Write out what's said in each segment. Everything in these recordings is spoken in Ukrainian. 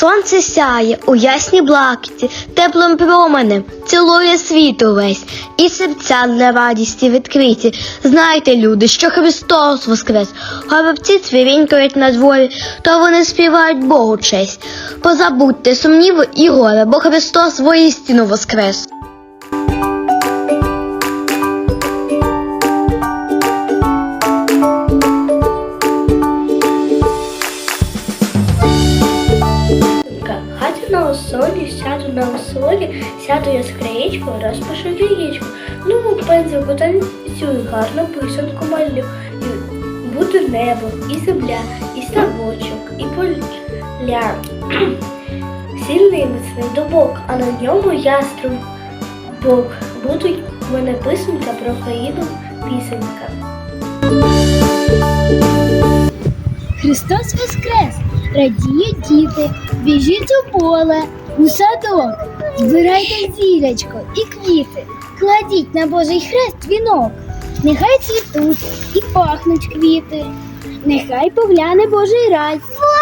Сонце сяє у ясній блакиті, теплим променем, цілує світ увесь, і серця для радісті відкриті. Знайте, люди, що Христос воскрес, горобці цвірінькають на дворі, то вони співають Богу честь. Позабудьте сумніви і горе, бо Христос воістину воскрес. На осолі, сяду я з розпишу яєчко. Ну, пензику танцюю, гарно писанку малю. Буде небо, і земля, і ставочок, і поля. Сильний міцний дубок, а на ньому яструб бок. Будуть в мене писанка про країну пісенька. Христос Воскрес! Радіють діти, біжіть у поле, у садок, збирайте зілячко і квіти, кладіть на Божий хрест вінок, нехай цвітуть і пахнуть квіти, нехай погляне Божий рай,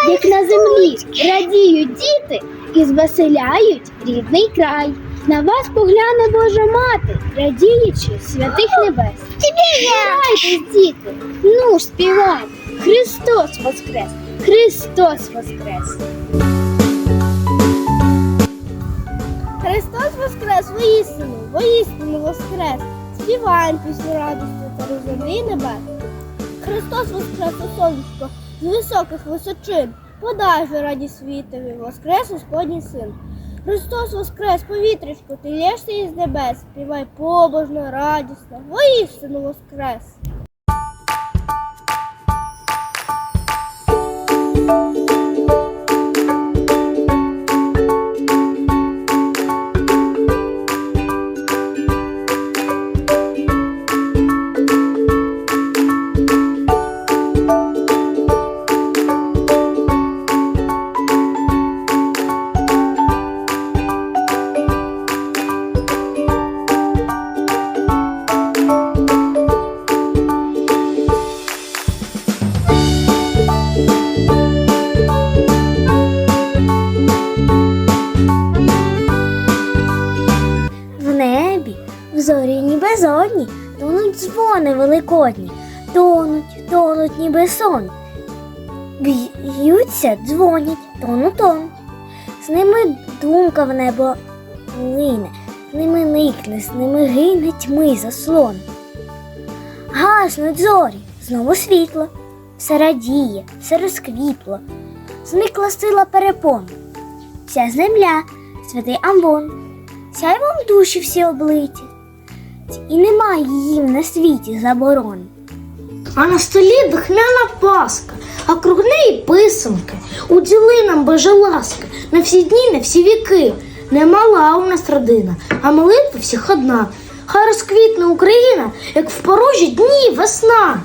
як на землі радіють діти і звеселяють рідний край. На вас погляне Божа мати, радіючи святих небес. Співайте, діти, ну ж співайте, Христос Воскрес! Христос Воскрес! Христос Воскрес, воістину, воістину Воскрес. Співаємо пісню радості та землі небес. Христос Воскрес, у сонечко, з високих височин, подай же раді світові, Воскрес Господній син. Христос Воскрес, повітрячко, ти лєшся із небес, співай побожно, радісно, воістину Воскрес. Великодні, тонуть, тонуть ніби сон. Б'ються, дзвонять, тону тон. З ними думка в небо лине, з ними никне, з ними гине тьми заслон. Гаснуть зорі, знову світло, все радіє, все розквітло, зникла сила перепон. Вся земля, святий Амвон, сяйвом душі всі облиті, і немає їм на світі заборон. А на столі духмяна паска, а круг неї писанки. Уділи нам Боже ласка, на всі дні, на всі віки. Не мала у нас родина, а молитва всіх одна. Хай розквітне Україна, як в порожі дні весна.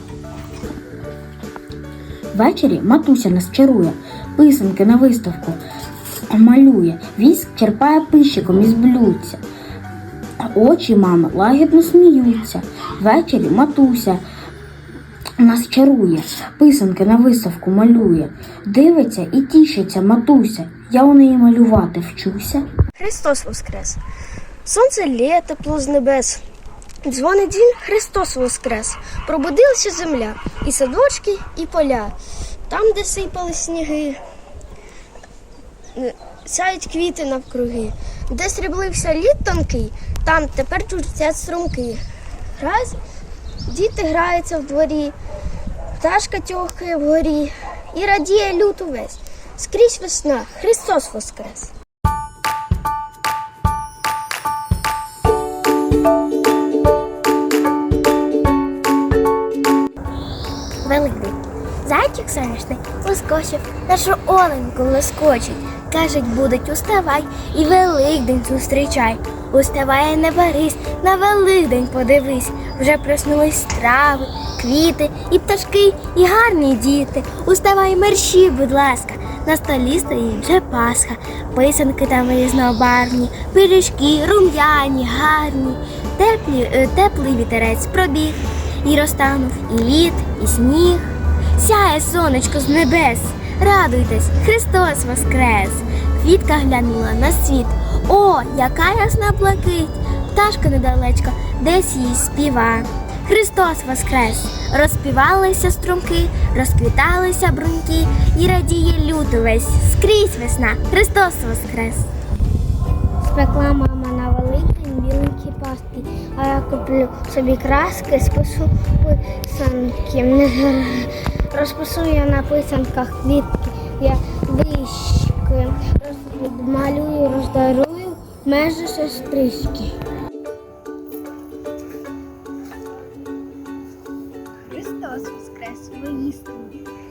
Ввечері матуся нас чарує, писанки на виставку малює, віск черпає пищиком із блюдця. Очі мами лагідно сміються. Ввечері матуся нас чарує, писанки на виставку малює. Дивиться і тішиться матуся. Я у неї малювати вчуся. Христос Воскрес! Сонце лє тепло з небес. Дзвонить дзвін Христос Воскрес. Пробудилася земля, і садочки, і поля. Там, де сипали сніги, е, сяють квіти навкруги. Де сріблився лід тонкий, там тепер чуття струмки. Раз, діти граються в дворі, пташка тьохкає вгорі, і радіє люд увесь. Скрізь весна, Христос Воскрес! Великдень. Зайчик сонячний лоскочив, нашу оленьку лоскочить. Кажуть, будуть уставай і Великдень зустрічай. Уставай, не барись, на Великдень подивись. Вже проснулись страви, квіти і пташки, і гарні діти. Уставай, мерщі, будь ласка, на столі стоїть вже Пасха. Писанки там різнобарвні, пиріжки, рум'яні, гарні. Теплі, е, теплий вітерець пробіг. І розтанув і лід, і сніг. Сяє сонечко з небес. Радуйтесь, Христос Воскрес! Квітка глянула на світ. О, яка ясна блакить! Пташка недалечко, десь їй співа. Христос воскрес! Розпівалися струмки, розквіталися бруньки, і радіє люто весь, скрізь весна, Христос воскрес! Спекла мама на великий біленькі пастки, а я куплю собі краски, спису писанки. Розпису я на писанках квітки, я вишки, розмалюю, роздарую межі сестрички. Христос воскрес, воістину,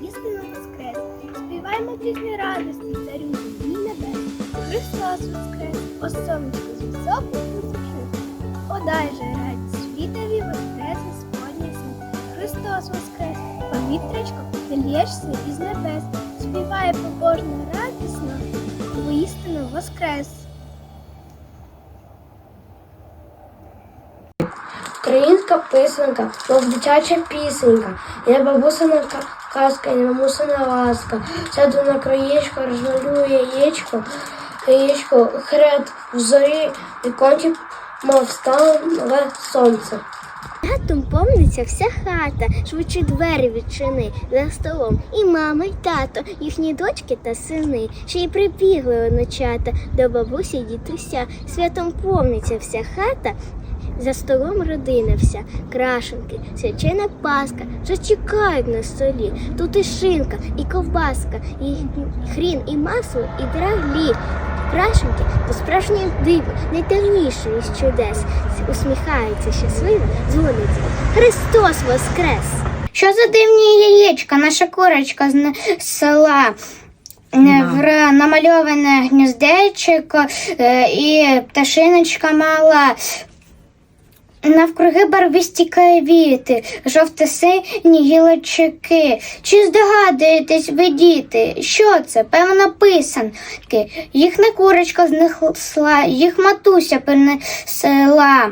істину воскрес. Співаймо пісні радості, царю землі небес. Христос воскрес, о сонечко з високих височив. Подай же радість світові, воскрес Господній син. Христос воскрес, повітрячко, ти лєшся із небес. Співає побожно радісно, воістину воскрес. Українська писанка, мов дитяча пісенька, я бабусина ка- казка, і мамусина ласка. Сяду на краєчко, розмалюю яєчко, яєчко, хред в зорі, вікончик, мов стало нове сонце. Татом помниться вся хата, швидше двері відчини за столом. І мама, й тато, їхні дочки та сини, ще й прибігли онучата до бабусі й дідуся. Святом помниться вся хата. За столом родина вся, крашенки, свячена паска, вже чекають на столі. Тут і шинка, і ковбаска, і хрін, і масло, і драглі. Крашенки то справжнє диво, найтемніше із чудес. Усміхається щасливо, дзвонить. Христос Воскрес! Що за дивні яєчка? Наша курочка з села. Не в намальоване гніздечко е, і пташиночка мала. Навкруги барвисті квіти, жовто-сині гілочки. Чи здогадуєтесь ви, діти, що це? Певно, писанки. Їх не курочка знесла, їх матуся принесла.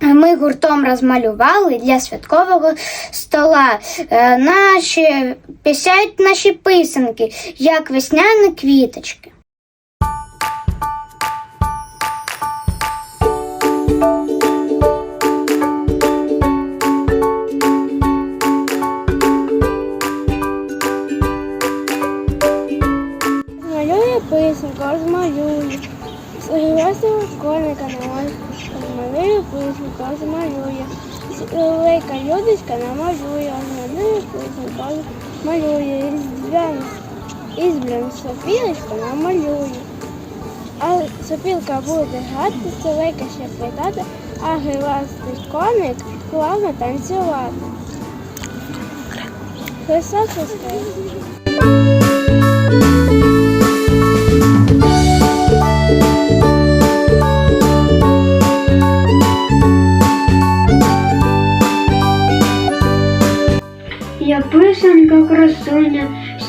Ми гуртом розмалювали для святкового стола. Е, Наші пісяють наші писанки, як весняні квіточки. Розмалює. Лейка людочка намалює, писанку, розмалює. Різдвяна ізбрана сопілочка намалює. А сопілка буде грати, солейка ще плетати, а гривастий коник плавно танцювати. Христос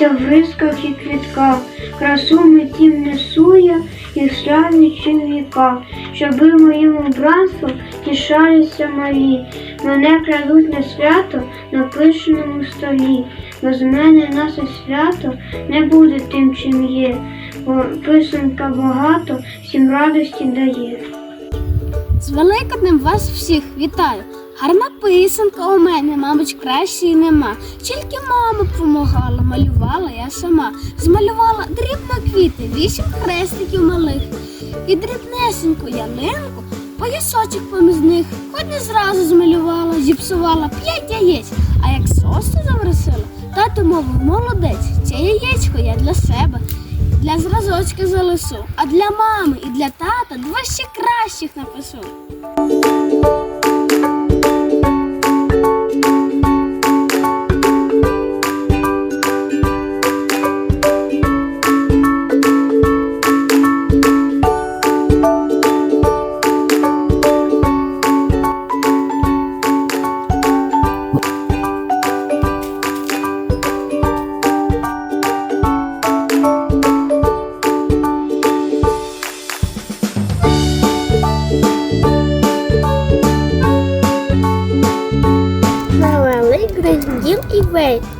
красуня, в рисках і квітках, красу митім несу я і славні чоловіка, щоби моїм убранством тішалися малі, мене кладуть на свято на пишному столі. Без мене наше свято не буде тим, чим є, бо писанка багато всім радості дає. З Великоднем вас всіх вітаю. Гарна писанка у мене, мабуть, кращої нема. Тільки мама помагала, малювала я сама. Змалювала дрібно квіти, вісім хрестиків малих. І дрібнесеньку ялинку, поясочок поміж них. Хоч не зразу змалювала, зіпсувала п'ять яєць. А як сосу завершила, тато мовив, молодець, це яєчко я для себе. Для зразочка залишу, а для мами і для тата два ще кращих напишу.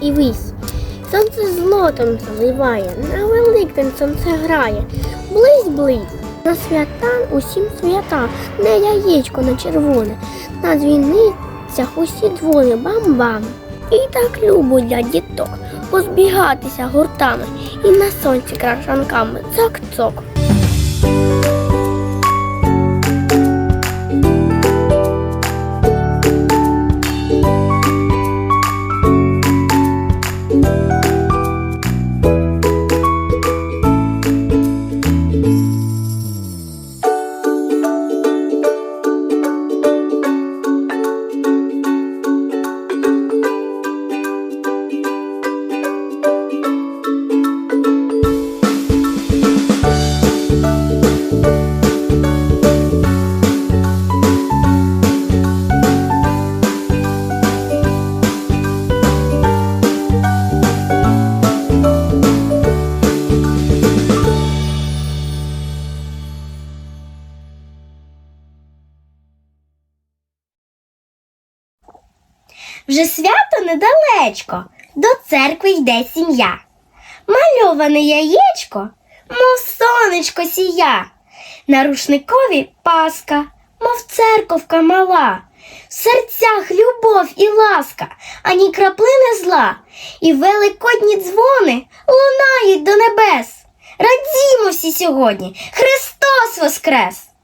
І вись. Сонце злотом заливає, на великдень сонце грає. Близь, близь. На свята усім свята, не яєчко на червоне, на дзвіницях усі дзвони бам-бам. І так любо для діток позбігатися гуртами і на сонці крашанками цок-цок. Недалечко, до церкви йде сім'я. Мальоване яєчко, мов сонечко сія. На рушникові паска, мов церковка мала. В серцях любов і ласка, ані краплини зла, і великодні дзвони лунають до небес. Радімо всі сьогодні, Христос Воскрес!